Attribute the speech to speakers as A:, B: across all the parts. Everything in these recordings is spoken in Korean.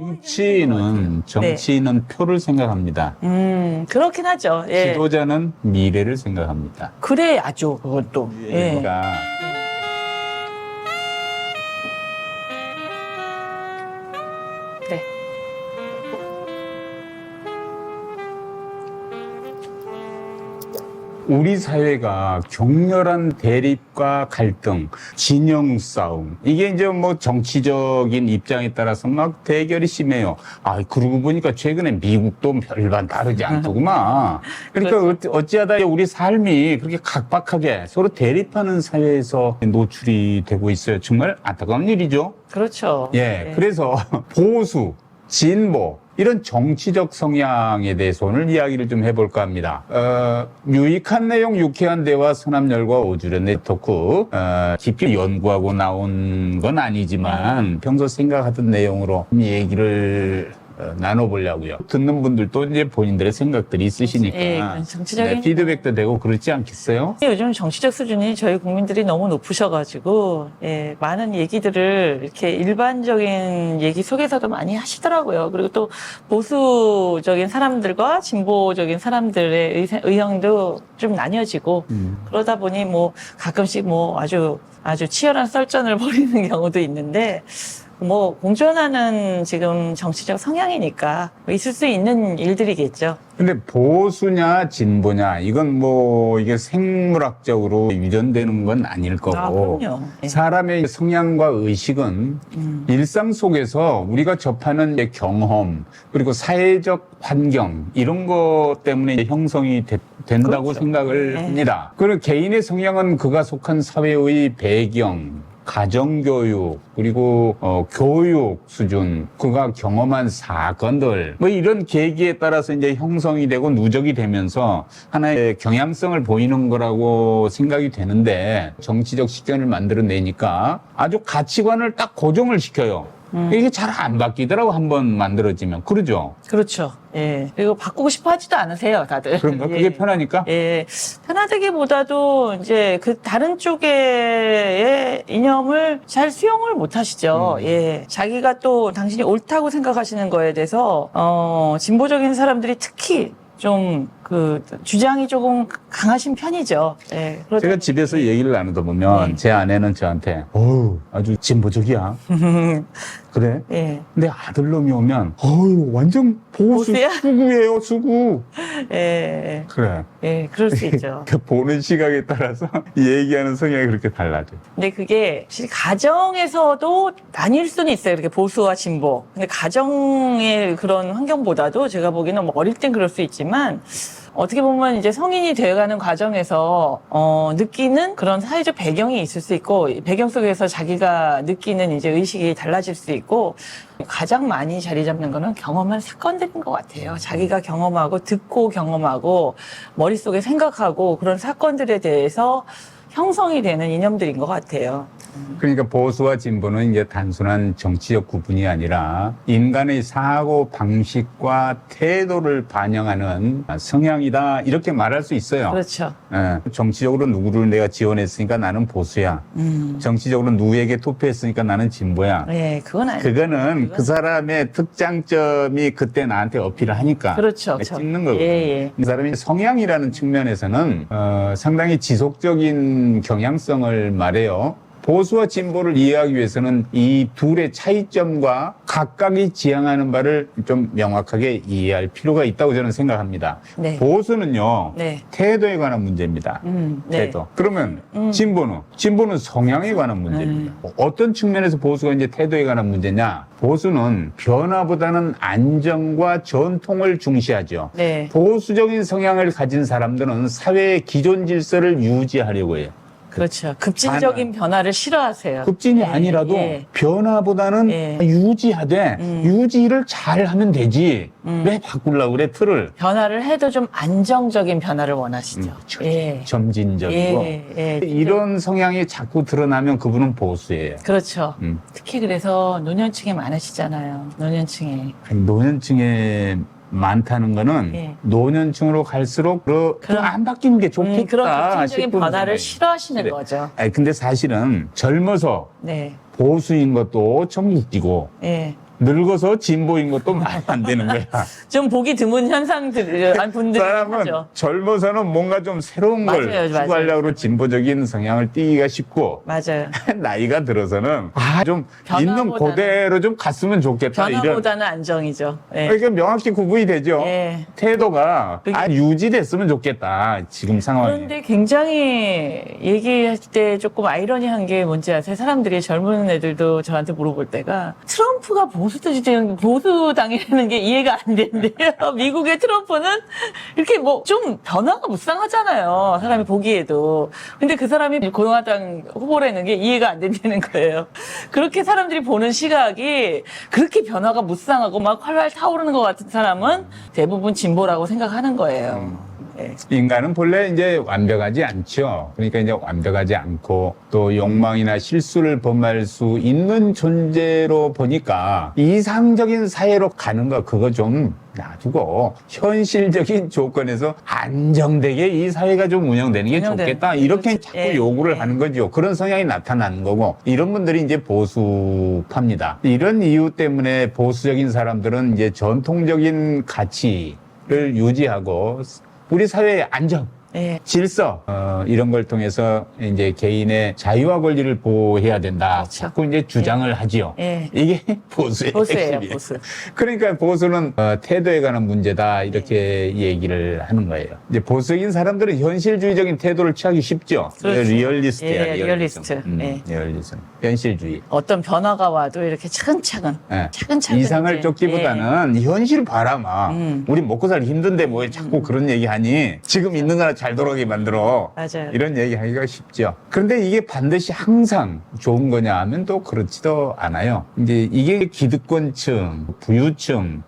A: 정치인은 정치인은 표를 생각합니다.
B: 음, 그렇긴 하죠. 예.
A: 지도자는 미래를 생각합니다.
B: 그래야죠, 그것도. 예.
A: 그러니까 우리 사회가 격렬한 대립과 갈등, 진영 싸움 이게 이제 뭐 정치적인 입장에 따라서 막 대결이 심해요. 아 그러고 보니까 최근에 미국도 별반 다르지 않더구만. 그러니까
B: 그렇죠.
A: 어찌- 어찌하다 우리 삶이 그렇게 각박하게 서로 대립하는 사회에서 노출이 되고 있어요. 정말 안타까운 일이죠.
B: 그렇죠.
A: 예, 그래서 보수, 진보 이런 정치적 성향에 대해서 오늘 이야기를 좀 해볼까 합니다. 어, 유익한 내용, 유쾌한 대화, 선함열과 오주련 네트워크 어, 깊이 연구하고 나온 건 아니지만 평소 생각하던 내용으로 좀 얘기를 어, 나눠보려고요. 듣는 분들도 이제 본인들의 생각들이 있으시니까
B: 예, 정치적인
A: 네, 피드백도 되고 그렇지 않겠어요?
B: 요즘 정치적 수준이 저희 국민들이 너무 높으셔가지고 예, 많은 얘기들을 이렇게 일반적인 얘기 속에서도 많이 하시더라고요. 그리고 또 보수적인 사람들과 진보적인 사람들의 의- 의형도 좀 나뉘어지고
A: 음.
B: 그러다 보니 뭐 가끔씩 뭐 아주 아주 치열한 썰전을 벌이는 경우도 있는데 뭐 공존하는 지금 정치적 성향이니까 있을 수 있는 일들이겠죠.
A: 근데 보수냐 진보냐 이건 뭐 이게 생물학적으로 유전되는 건 아닐 거고
B: 아, 그럼요. 예.
A: 사람의 성향과 의식은
B: 음.
A: 일상 속에서 우리가 접하는 이제 경험 그리고 사회적 환경 이런 것 때문에 이제 형성이 되- 된다고
B: 그렇죠.
A: 생각을
B: 네.
A: 합니다. 그리고 개인의 성향은 그가 속한 사회의 배경 가정교육 그리고 어, 교육 수준 그가 경험한 사건들 뭐 이런 계기에 따라서 이제 형성이 되고 누적이 되면서 하나의 경향성을 보이는 거라고 생각이 되는데 정치적 시견을 만들어내니까 아주 가치관을 딱 고정을 시켜요. 이게 잘 안 바뀌더라고 한 번 만들어지면 그러죠.
B: 그렇죠. 예. 그리고 바꾸고 싶어 하지도 않으세요, 다들.
A: 그런가
B: 예.
A: 그게 편하니까.
B: 예. 편하다기보다도 이제 그 다른 쪽의 이념을 잘 수용을 못 하시죠.
A: 음.
B: 예. 자기가 또 당신이 옳다고 생각하시는 거에 대해서, 어, 진보적인 사람들이 특히 좀 그 주장이 조금 강하신 편이죠. 예. 그러다
A: 제가 집에서 얘기를 나누다 보면
B: 네.
A: 제 아내는 저한테 어우 아주 진보적이야. 그래?
B: 예.
A: 근데 아들놈이 오면 어유 완전 보수
B: 보수야?
A: 수구예요 수구.
B: 예.
A: 그래.
B: 예. 그럴 수 있죠.
A: 그 보는 시각에 따라서 얘기하는 성향이 그렇게 달라져.
B: 근데 그게 사실 가정에서도 나뉠 수는 있어요. 이렇게 보수와 진보. 근데 가정의 그런 환경보다도 제가 보기에는 뭐 어릴 땐 그럴 수 있지만 어떻게 보면 이제 성인이 되어가는 과정에서 어, 느끼는 그런 사회적 배경이 있을 수 있고 이 배경 속에서 자기가 느끼는 이제 의식이 달라질 수 있고 가장 많이 자리 잡는 거는 경험한 사건들인 것 같아요. 자기가 경험하고 듣고 경험하고 머릿속에 생각하고 그런 사건들에 대해서 형성이 되는 이념들인 것 같아요.
A: 그러니까 보수와 진보는 이제 단순한 정치적 구분이 아니라 인간의 사고 방식과 태도를 반영하는 성향이다 이렇게 말할 수 있어요.
B: 그렇죠.
A: 예, 정치적으로 누구를 내가 지원했으니까 나는 보수야.
B: 음.
A: 정치적으로 누구에게 투표했으니까 나는 진보야.
B: 예, 그건 아니
A: 그거는 그 사람의 특장점이 그때 나한테 어필을 하니까
B: 그렇죠.
A: 찍는 거거든요.
B: 예, 예.
A: 이 사람이 성향이라는 측면에서는 어, 상당히 지속적인 경향성을 말해요. 보수와 진보를 이해하기 위해서는 이 둘의 차이점과 각각이 지향하는 바를 좀 명확하게 이해할 필요가 있다고 저는 생각합니다.
B: 네.
A: 보수는요,
B: 네.
A: 태도에 관한 문제입니다.
B: 음, 네.
A: 태도. 그러면
B: 음.
A: 진보는 진보는 성향에 관한 문제입니다. 어떤 측면에서 보수가 이제 태도에 관한 문제냐? 보수는 변화보다는 안정과 전통을 중시하죠.
B: 네.
A: 보수적인 성향을 가진 사람들은 사회의 기존 질서를 유지하려고 해요.
B: 그렇죠. 급진적인 변화를 싫어하세요.
A: 급진이
B: 예,
A: 아니라도
B: 예.
A: 변화보다는
B: 예.
A: 유지하되
B: 음.
A: 유지를 잘 하면 되지.
B: 음.
A: 왜 바꾸려고 그래 틀을?
B: 변화를 해도 좀 안정적인 변화를 원하시죠.
A: 음, 그렇죠.
B: 예.
A: 점진적이고
B: 예, 예.
A: 이런 성향이 자꾸 드러나면 그분은 보수예요.
B: 그렇죠.
A: 음.
B: 특히 그래서 노년층에 많으시잖아요. 노년층에.
A: 노년층에 많다는 거는
B: 예.
A: 노년층으로 갈수록 그,
B: 그럼-
A: 안 바뀌는 게 좋겠다
B: 음, 그런 급진적인
A: 싶은
B: 변화를
A: 생각이.
B: 싫어하시는
A: 그래.
B: 거죠.
A: 아니, 근데 사실은 젊어서
B: 네.
A: 보수인 것도 좀 웃기고
B: 예.
A: 늙어서 진보인 것도 말이 안 되는 거야.
B: 좀 보기 드문 현상들, 아니, 분들이
A: 사람은
B: 하죠.
A: 젊어서는 뭔가 좀 새로운 걸
B: 맞아요, 맞아요.
A: 추구하려고 진보적인 성향을 띠기가 쉽고
B: 맞아요.
A: 나이가 들어서는 아, 좀 있는
B: 변화보다는-
A: 그대로 좀 갔으면 좋겠다 이런
B: 변화보다는 안정이죠. 예.
A: 그러니까 명확히 구분이 되죠.
B: 예.
A: 태도가
B: 그게-
A: 아, 유지됐으면 좋겠다 지금 상황이.
B: 그런데 굉장히 얘기할 때 조금 아이러니한 게 뭔지 아세요? 사람들이 젊은 애들도 저한테 물어볼 때가 트럼프가 보 수들이 보수 당이라는 게 이해가 안 된대요. 미국의 트럼프는 이렇게 뭐 좀 변화가 무쌍하잖아요. 사람이 보기에도. 근데 그 사람이 공화당 후보라는 게 이해가 안 된다는 거예요. 그렇게 사람들이 보는 시각이 그렇게 변화가 무쌍하고 막 활활 타오르는 것 같은 사람은 대부분 진보라고 생각하는 거예요. 예.
A: 인간은 본래 이제 완벽하지 않죠. 그러니까 이제 완벽하지 않고 또 욕망이나 실수를 범할 수 있는 존재로 보니까 이상적인 사회로 가는 거 그거 좀 놔두고 현실적인 조건에서 안정되게 이 사회가 좀 운영되는 게
B: 운영되는-
A: 좋겠다. 이렇게
B: 그렇죠.
A: 자꾸
B: 예,
A: 요구를
B: 예.
A: 하는 거죠. 그런 성향이 나타나는 거고 이런 분들이 이제 보수파입니다. 이런 이유 때문에 보수적인 사람들은 이제 전통적인 가치를 유지하고 우리 사회의 안정,
B: 예.
A: 질서 어, 이런 걸 통해서 이제 개인의 자유와 권리를 보호해야 된다.
B: 그렇죠.
A: 자꾸 이제 주장을 하지요.
B: 예.
A: 이게 보수의
B: 보수예요,
A: 핵심이에요.
B: 보수.
A: 그러니까 보수는 어, 태도에 관한 문제다 이렇게 얘기를 하는 거예요. 이제 보수적인 사람들은 현실주의적인 태도를 취하기 쉽죠.
B: 그렇죠.
A: 리얼리스트야.
B: 예, 리얼리스트.
A: 음,
B: 예.
A: 리얼리즘. 현실주의.
B: 어떤 변화가 와도 이렇게 차근차근,
A: 예.
B: 차근차근.
A: 이상을
B: 이제,
A: 쫓기보다는 현실 봐라마.
B: 음.
A: 우리 먹고 살기 힘든데 뭐 자꾸 그런 얘기 하니 지금 있는 거나 잘 돌아가게 만들어.
B: 맞아요.
A: 이런 얘기 하기가 쉽죠. 그런데 이게 반드시 항상 좋은 거냐 하면 또 그렇지도 않아요. 이제 이게 기득권층, 부유층,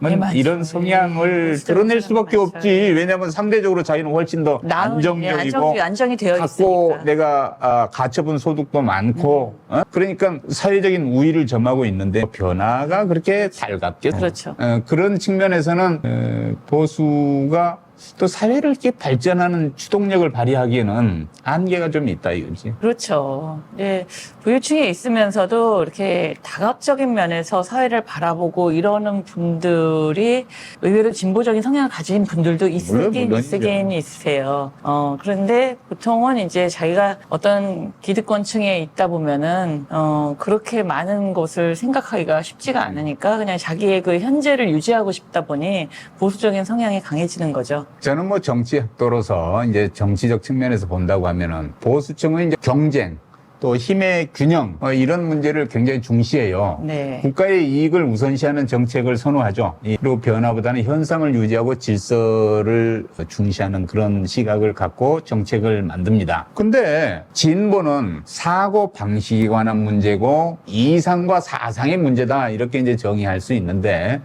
B: 네, 맞아요.
A: 이런 성향을
B: 예,
A: 드러낼 수밖에
B: 맞아요.
A: 없지. 왜냐하면 상대적으로 자기는 훨씬 더
B: 나은-
A: 안정적이고
B: 안정이, 안정이 되어
A: 갖고
B: 있으니까.
A: 내가 아, 가처분 소득도 많고 어? 그러니까 사회적인 우위를 점하고 있는데 변화가 그렇게 달갑게
B: 그렇죠.
A: 어, 그런 측면에서는 어, 보수가 또 사회를 이렇게 발전하는 추동력을 발휘하기에는 한계가 좀 있다 이거지.
B: 그렇죠. 예, 부유층에 있으면서도 이렇게 다각적인 면에서 사회를 바라보고 이러는 분들이 의외로 진보적인 성향을 가진 분들도 있으긴
A: 물론이죠.
B: 있으긴 있으세요. 어, 그런데 보통은 이제 자기가 어떤 기득권층에 있다 보면은, 어, 그렇게 많은 것을 생각하기가 쉽지가 않으니까 그냥 자기의 그 현재를 유지하고 싶다 보니 보수적인 성향이 강해지는 거죠.
A: 저는 뭐 정치 학도로서 이제 정치적 측면에서 본다고 하면은 보수층은 이제 경쟁 또 힘의 균형 어, 이런 문제를 굉장히 중시해요.
B: 네.
A: 국가의 이익을 우선시하는 정책을 선호하죠. 이- 그리고 변화보다는 현상을 유지하고 질서를 중시하는 그런 시각을 갖고 정책을 만듭니다. 근데 진보는 사고 방식에 관한 문제고 이상과 사상의 문제다 이렇게 이제 정의할 수 있는데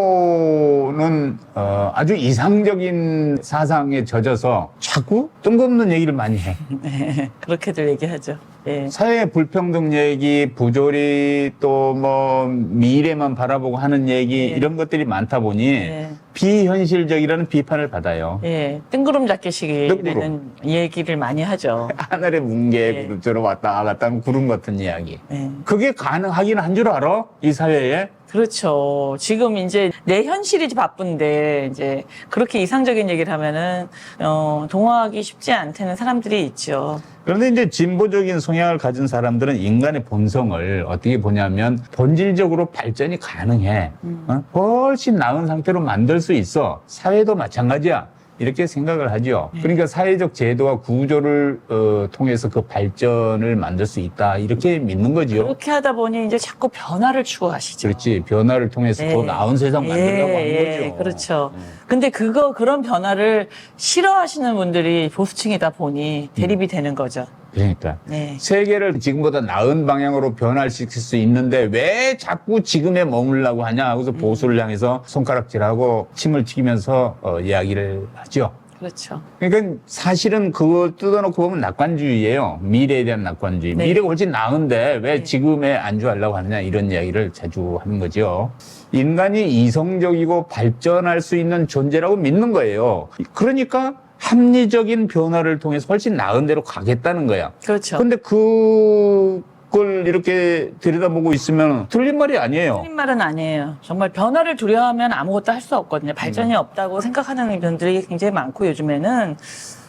A: 진보는 어, 아주 이상적인 사상에 젖어서 자꾸 뜬금없는 얘기를 많이 해.
B: 네. 그렇게들 얘기하죠. 예.
A: 사회 불평등 얘기, 부조리 또 뭐 미래만 바라보고 하는 얘기
B: 예.
A: 이런 것들이 많다 보니
B: 예.
A: 비현실적이라는 비판을 받아요.
B: 예, 뜬구름 잡기식이라는. 얘기를 많이 하죠.
A: 하늘의 뭉게
B: 예.
A: 구름처럼 왔다 갔다 하는 구름 같은 이야기.
B: 예.
A: 그게 가능하긴 한 줄 알아? 이 사회에?
B: 그렇죠. 지금 이제 내 현실이 바쁜데 이제 그렇게 이상적인 얘기를 하면은 어, 동화하기 쉽지 않다는 사람들이 있죠.
A: 그런데 이제 진보적인 성향을 가진 사람들은 인간의 본성을 어떻게 보냐면 본질적으로 발전이 가능해. 어? 훨씬 나은 상태로 만들 수 있어. 사회도 마찬가지야. 이렇게 생각을 하죠. 그러니까 사회적 제도와 구조를 어, 통해서 그 발전을 만들 수 있다. 이렇게 믿는 거지요.
B: 그렇게 하다 보니 이제 자꾸 변화를 추구하시죠.
A: 그렇지. 변화를 통해서 더
B: 예.
A: 나은 세상 만들려고
B: 예,
A: 하는
B: 예,
A: 거죠. 예.
B: 그렇죠. 근데 그거 그런 변화를 싫어하시는 분들이 보수층이다 보니 대립이 되는 거죠.
A: 그러니까.
B: 네.
A: 세계를 지금보다 나은 방향으로 변화시킬 수 있는데 왜 자꾸 지금에 머물라고 하냐 하고서 보수를 향해서 손가락질하고 침을 튀기면서 어, 이야기를 하죠.
B: 그렇죠.
A: 그러니까 사실은 그걸 뜯어놓고 보면 낙관주의예요. 미래에 대한 낙관주의.
B: 네.
A: 미래가 훨씬 나은데 왜 지금에 안주하려고 하느냐 이런 이야기를 자주 하는 거죠. 인간이 이성적이고 발전할 수 있는 존재라고 믿는 거예요. 그러니까 합리적인 변화를 통해서 훨씬 나은 대로 가겠다는 거야.
B: 그렇죠.
A: 근데 그 그걸 이렇게 들여다보고 있으면 틀린 말이 아니에요.
B: 틀린 말은 아니에요. 정말 변화를 두려워하면 아무것도 할 수 없거든요. 발전이 없다고 생각하는 분들이 굉장히 많고 요즘에는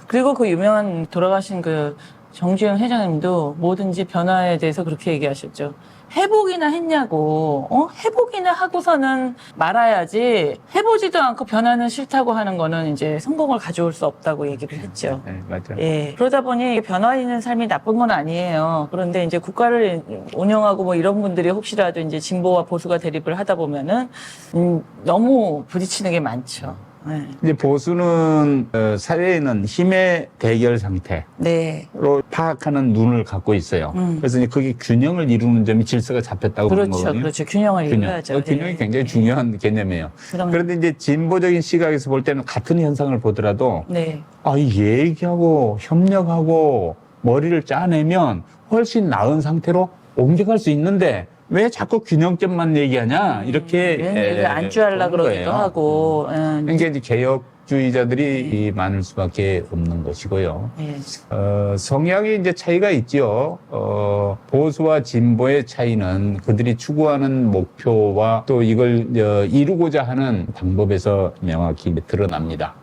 B: 그리고 그 유명한 돌아가신 그 정주영 회장님도 뭐든지 변화에 대해서 그렇게 얘기하셨죠. 회복이나 했냐고, 어? 회복이나 하고서는 말아야지, 해보지도 않고 변화는 싫다고 하는 거는 이제 성공을 가져올 수 없다고 얘기를 했죠.
A: 네, 맞아.
B: 예. 그러다 보니 변화 있는 삶이 나쁜 건 아니에요. 그런데 이제 국가를 운영하고 뭐 이런 분들이 혹시라도 이제 진보와 보수가 대립을 하다 보면은 음, 너무 부딪히는 게 많죠. 네.
A: 이제 보수는 어, 사회에는 힘의 대결 상태로
B: 네.
A: 파악하는 눈을 갖고 있어요.
B: 음.
A: 그래서 이제 그게 균형을 이루는 점이 질서가 잡혔다고 보는
B: 그렇죠.
A: 거거든요.
B: 그렇죠. 균형을
A: 균형.
B: 이루어야죠.
A: 그 균형이
B: 네.
A: 굉장히 중요한 개념이에요.
B: 그럼
A: 그런데 이제 진보적인 시각에서 볼 때는 같은 현상을 보더라도
B: 네.
A: 아, 이 얘기하고 협력하고 머리를 짜내면 훨씬 나은 상태로 옮겨갈 수 있는데 왜 자꾸 균형점만 얘기하냐 이렇게 에,
B: 음, 안주하려
A: 보는
B: 그러기도
A: 거예요.
B: 하고. 예.
A: 그러니까 이제 개혁주의자들이 이 많을 수밖에 없는 것이고요.
B: 예.
A: 어, 성향이 이제 차이가 있죠. 어, 보수와 진보의 차이는 그들이 추구하는 목표와 또 이걸 어, 이루고자 하는 방법에서 명확히 드러납니다.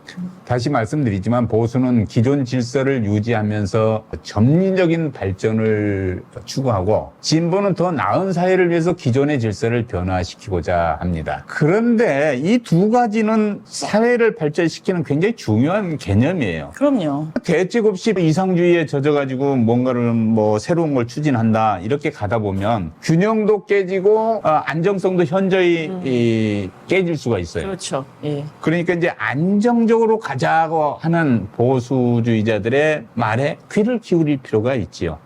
A: 다시 말씀드리지만 보수는 기존 질서를 유지하면서 점진적인 발전을 추구하고 진보는 더 나은 사회를 위해서 기존의 질서를 변화시키고자 합니다. 그런데 이 두 가지는 사회를 발전시키는 굉장히 중요한 개념이에요.
B: 그럼요.
A: 대책 없이 이상주의에 젖어가지고 뭔가를 뭐 새로운 걸 추진한다 이렇게 가다 보면 균형도 깨지고 어, 안정성도 현저히 이, 깨질 수가 있어요.
B: 그렇죠. 예.
A: 그러니까 이제 안정적으로 가 자고 하는 보수주의자들의 말에 귀를 기울일 필요가 있지요.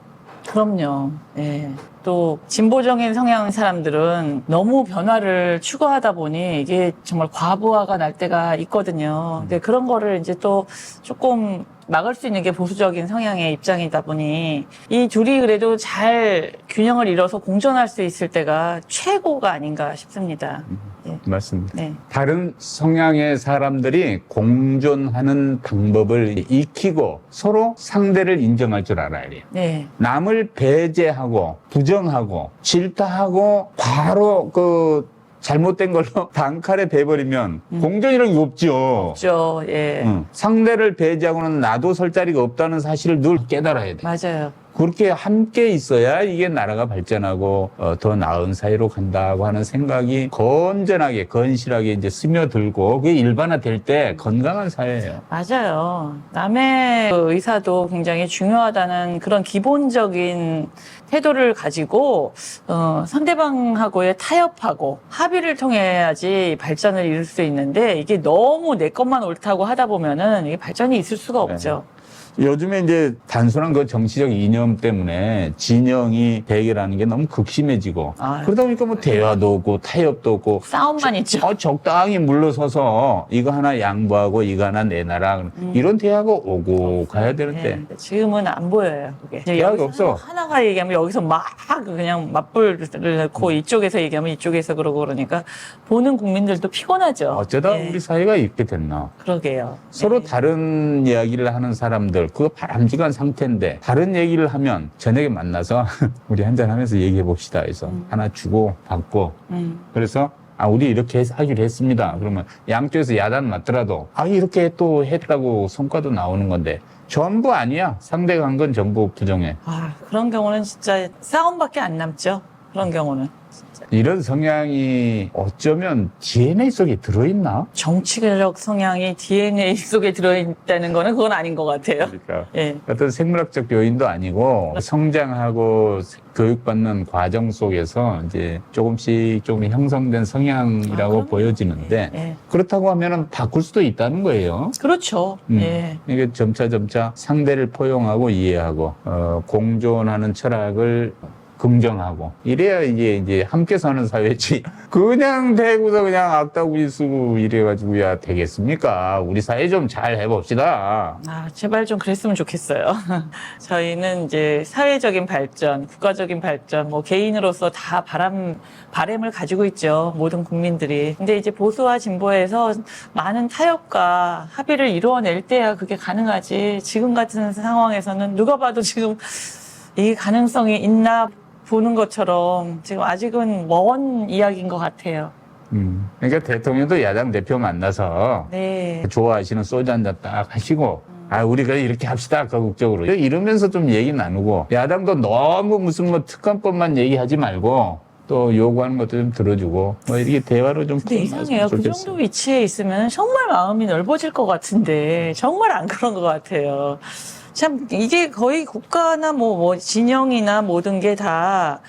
B: 그럼요. 예. 또 진보적인 성향 사람들은 너무 변화를 추구하다 보니 이게 정말 과부하가 날 때가 있거든요. 근데 그런 거를 이제 또 조금 막을 수 있는 게 보수적인 성향의 입장이다 보니 이 둘이 그래도 잘 균형을 이뤄서 공존할 수 있을 때가 최고가 아닌가 싶습니다. 예.
A: 맞습니다.
B: 네.
A: 다른 성향의 사람들이 공존하는 방법을 익히고 서로 상대를 인정할 줄 알아야 돼요.
B: 네.
A: 남을 배제하고 부정하고 질타하고 바로 그 잘못된 걸로 단칼에 베버리면 공존이란 게 없죠.
B: 없죠. 예.
A: 응. 상대를 배제하고는 나도 설 자리가 없다는 사실을 늘 깨달아야 돼.
B: 맞아요.
A: 그렇게 함께 있어야 이게 나라가 발전하고 어, 더 나은 사회로 간다고 하는 생각이 건전하게 건실하게 이제 스며들고 그게 일반화될 때 건강한 사회예요.
B: 맞아요. 남의 그 의사도 굉장히 중요하다는 그런 기본적인 태도를 가지고 어, 상대방하고의 타협하고 합의를 통해야지 발전을 이룰 수 있는데 이게 너무 내 것만 옳다고 하다 보면은 이게 발전이 있을 수가 없죠.
A: 요즘에 이제 단순한 그 정치적 이념 때문에 진영이 대결하는 게 너무 극심해지고
B: 아.
A: 그러다 보니까 뭐 대화도 없고 타협도 없고
B: 싸움만 있죠.
A: 어, 적당히 물러서서 이거 하나 양보하고 이거 하나 내놔라 이런 대화가 오고 가야 되는데
B: 네, 지금은 안 보여요. 그게
A: 대화가
B: 여기서
A: 없어.
B: 하나가 얘기하면 여기서 막 그냥 맞불을 넣고 이쪽에서 얘기하면 이쪽에서 그러고 그러니까 보는 국민들도 피곤하죠.
A: 어쩌다
B: 네,
A: 우리 사회가 이렇게 됐나
B: 그러게요.
A: 서로
B: 네.
A: 다른 이야기를 하는 사람들 그거 바람직한 상태인데 다른 얘기를 하면 저녁에 만나서 우리 한잔 하면서 얘기해 봅시다 해서 하나 주고 받고
B: 음.
A: 그래서 아 우리 이렇게 해서 하기로 했습니다 그러면 양쪽에서 야단 맞더라도 아 이렇게 또 했다고 성과도 나오는 건데 전부 아니야 상대가 한 건 전부 부정해
B: 아, 그런 경우는 진짜 싸움밖에 안 남죠. 그런 경우는.
A: 이런 성향이 어쩌면 DNA 속에 들어있나
B: 정치적 성향이 DNA 속에 들어있다는 거는 그건 아닌 것 같아요.
A: 그러니까
B: 예.
A: 어떤 생물학적 요인도 아니고 성장하고 교육받는 과정 속에서 이제 조금씩 조금 형성된 성향이라고
B: 아.
A: 보여지는데
B: 예.
A: 그렇다고 하면은 바꿀 수도 있다는 거예요.
B: 그렇죠.
A: 음.
B: 예.
A: 이게 점차 점차 상대를 포용하고 이해하고 어, 공존하는 철학을 긍정하고 이래야 이게 이제 함께 사는 사회지 그냥 대구서 그냥 악다구리 쓰고 이래가지고 야 되겠습니까 우리 사회 좀 잘 해봅시다
B: 아, 제발 좀 그랬으면 좋겠어요. 저희는 이제 사회적인 발전, 국가적인 발전, 뭐 개인으로서 다 바람, 바램을 가지고 있죠. 모든 국민들이. 근데 이제 보수와 진보에서 많은 타협과 합의를 이루어낼 때야 그게 가능하지. 지금 같은 상황에서는 누가 봐도 지금 이 가능성이 있나 보는 것처럼 지금 아직은 먼 이야기인 것 같아요.
A: 음. 그러니까 대통령도 야당 대표 만나서
B: 네.
A: 좋아하시는 소주 한 잔 딱 하시고 아 우리가 이렇게 합시다 거국적으로 이러면서 좀 얘기 나누고 야당도 너무 무슨 뭐 특검법만 얘기하지 말고 또 요구하는 것도 좀 들어주고 뭐 이렇게 대화로 좀
B: 근데 이상해요. 그. 정도 위치에 있으면 정말 마음이 넓어질 것 같은데 정말 안 그런 것 같아요. 참 이게 거의 국가나 뭐, 뭐 진영이나 모든 게 다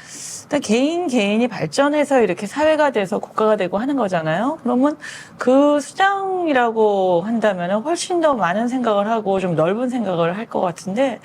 B: 개인 개인이 발전해서 이렇게 사회가 돼서 국가가 되고 하는 거잖아요. 그러면 그 수장이라고 한다면 훨씬 더 많은 생각을 하고 좀 넓은 생각을 할 것 같은데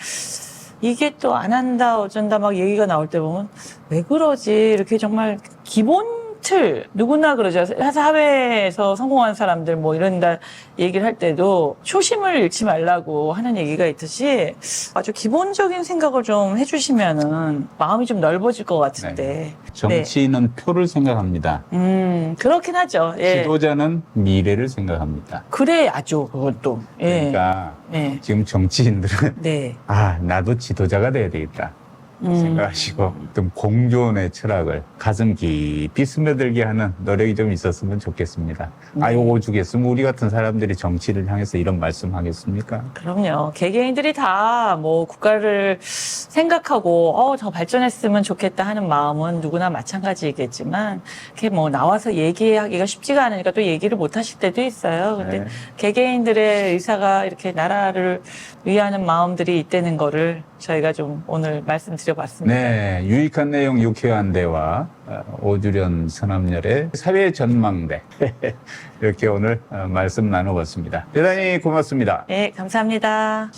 B: 이게 또 안 한다 어쩐다 막 얘기가 나올 때 보면 왜 그러지 이렇게 정말 기본 틀 누구나 그러죠 사회에서 성공한 사람들 뭐 이런다 얘기를 할 때도 초심을 잃지 말라고 하는 얘기가 있듯이 아주 기본적인 생각을 좀 해주시면은 마음이 좀 넓어질 것 같은데
A: 정치인은 표를 생각합니다.
B: 음 그렇긴 하죠 예
A: 지도자는 미래를 생각합니다.
B: 그래야죠 그것도 예
A: 그러니까
B: 네.
A: 지금 정치인들은
B: 네.
A: 아 나도 지도자가 돼야 되겠다.
B: 음.
A: 생각하시고 좀 공존의 철학을 가슴 깊이 스며들게 하는 노력이 좀 있었으면 좋겠습니다.
B: 네.
A: 아 요거 주겠으면 우리 같은 사람들이 정치를 향해서 이런 말씀 하겠습니까?
B: 그럼요. 개개인들이 다 뭐 국가를 생각하고 어더 발전했으면 좋겠다 하는 마음은 누구나 마찬가지겠지만 이렇게 뭐 나와서 얘기하기가 쉽지가 않으니까 또 얘기를 못 하실 때도 있어요. 근데
A: 네.
B: 개개인들의 의사가 이렇게 나라를 위하는 마음들이 있다는 거를 저희가 좀 오늘 말씀드려봤습니다.
A: 네, 유익한 내용 유쾌한 대화 어, 오주련 선남열의 사회 전망대 이렇게 오늘 어, 말씀 나눠봤습니다. 대단히 고맙습니다.
B: 네, 감사합니다.